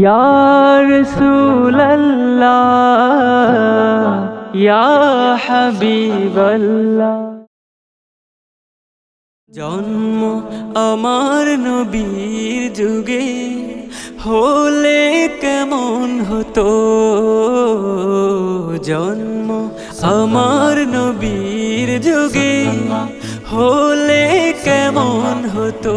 ইয়ার সুল্লাহ ইয়া হাবিবাল্লাহ। জন্ম আমার নবীর যুগে হলে কেমন হতো? জন্ম আমার নবীর যুগে হলে কেমন হতো?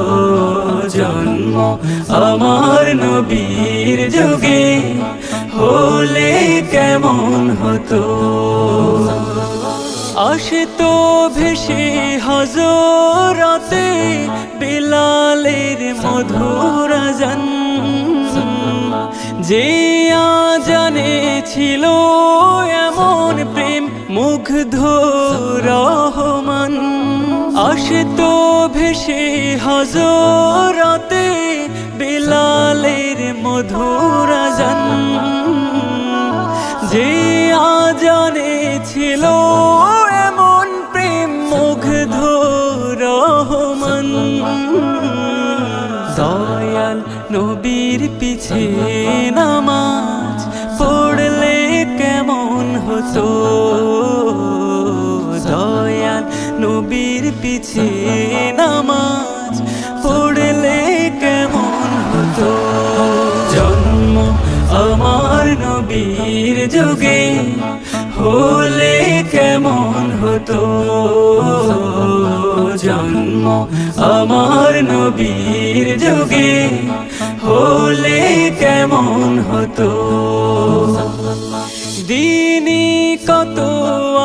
জন্ম আমার নবীর যুগে হলে কেমন হতো? আসতো ভেসে হজরতে বিলালের মধুর জন যে জানে ছিল এমন প্রেম মুগ্ধ রহমান। আসতো ভেসে হজরতে বিলালের মধুর জন যে আজানে ছিল এমন প্রেম মুগ্ধ রহমান। দয়াল নবীর পিছে নামাজ পড়লে কেমন হতো? দয়াল নবীর পিছে নামাজ আমার নবীর যুগে হলে কেমন হতো? জন্ম আমার নবীর যুগে হলে কেমন হতো? দিনই কত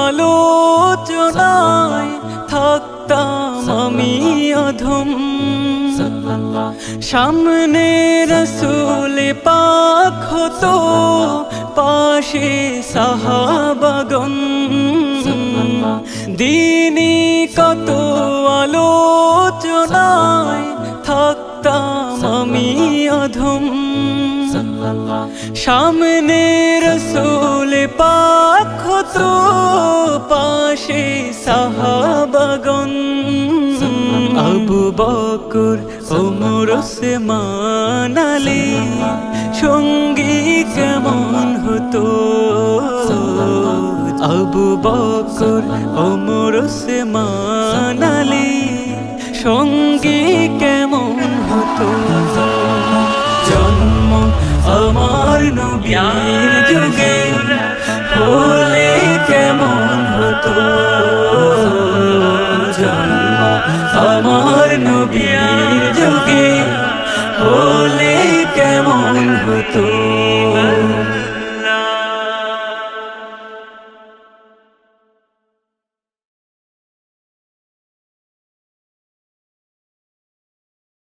আলোচনায় থাকতাম আমি অধম। সামনে রসুল পাক হতো, পাশে সাহাবাগন দিনই কত আলোচনায় থাকতাম আমি অধম। সামনে রসুল পাক হতো, পাশে সাহাবাগন আবু বকর ওমর ওসমান আলী, সঙ্গী কেমন হতো? আবু বকর ওমর ওসমান আলী, সঙ্গী কেমন হতো? জন্ম আমার নবীর যুগে With the.